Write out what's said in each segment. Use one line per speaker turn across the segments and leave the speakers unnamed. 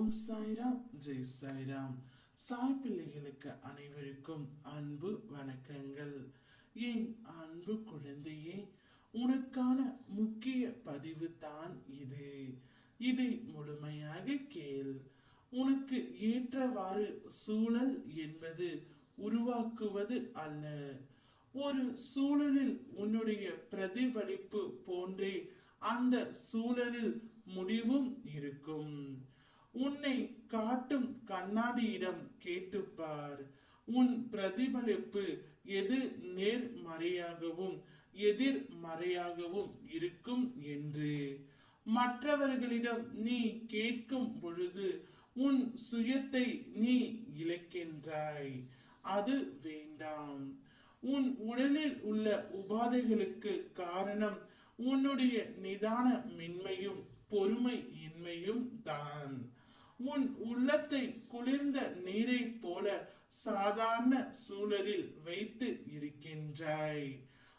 ஓம் சாய்ராம் ஜெய் சாய்ராம் சாய் பிள்ளைகளுக்கு அனைவருக்கும் அன்பு வணக்கங்கள். என் அன்பு குழந்தையே உனக்கான முக்கிய பதிவு தான் இது. இதை முழுமையாக கேள். உனக்கு ஏற்றவாறு சூழல் என்பது உருவாக்குவது அல்ல. ஒரு சூழலில் உன்னுடைய பிரதிபலிப்பு போன்றே அந்த சூழலில் முடிவும் இருக்கும். உன்னை காட்டும் கண்ணாடியிடம் கேட்டுப்பார். உன் பிரதிபலிப்பு எது நேர்மறையாகவும் எதிர்மறையாகவும் இருக்கும் என்று. மற்றவர்களிடம் நீ கேட்கும் பொழுது உன் சுயத்தை நீ இழக்கின்றாய். அது வேண்டாம். உன் உடலில் உள்ள உபாதைகளுக்கு காரணம் உன்னுடைய நிதான மின்மையும் பொறுமை இன்மையும் தான். உன் உள்ளத்தை குளிர்ந்த நீரை போல சாதாரண சூழலில் வைத்து இருக்கின்றாய்.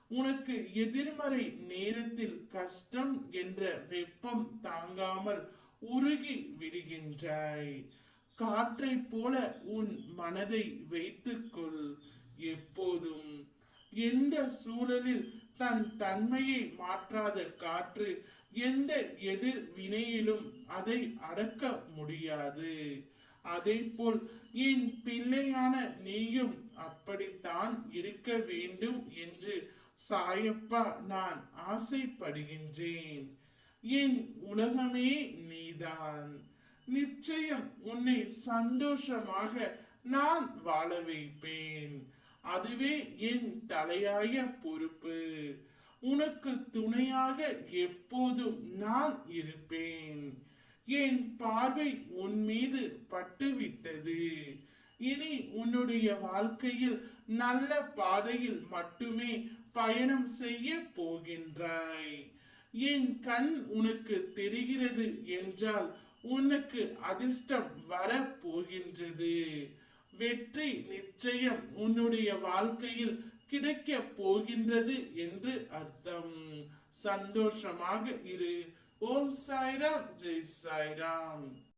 உனக்கு எதிர்மறை நேரத்தில் கஷ்டம் என்ற வெப்பம் தாங்காமல் உருகி விடுகின்றாய். காற்றை போல உன் மனதை வைத்துக்கொள். எப்போதும் எந்த சூழலில் தன் தன்மையை மாற்றாத காற்று எந்த எதிர் வினையிலும் அதை அடக்க முடியாது. அதே போல் என் பிள்ளையான நீயும் அப்படித்தான் இருக்க வேண்டும் என்று சாயப்பா நான் ஆசைப்படுகின்றேன். என் உலகமே நீதான். நிச்சயம் உன்னை சந்தோஷமாக நான் வாழ வைப்பேன். அதுவே என் தலையாய பொறுப்பு. உனக்கு துணையாக எப்போதும் நான் இருப்பேன். என் பார்வை உன் மீது பட்டுவிட்டது. இனி உன்னுடைய வாழ்க்கையில் நல்ல பாதையில் மட்டுமே பயணம் செய்ய போகின்றாய். என் கண் உனக்கு தெரிகிறது என்றால் உனக்கு அதிர்ஷ்டம் வர போகின்றது வெற்றி நிச்சயம் உன்னுடைய வாழ்க்கையில் கிடைக்க போகின்றது என்று அர்த்தம். சந்தோஷமாக இரு. ஓம் சாய்ராம். ஜெய் சாய்ராம்.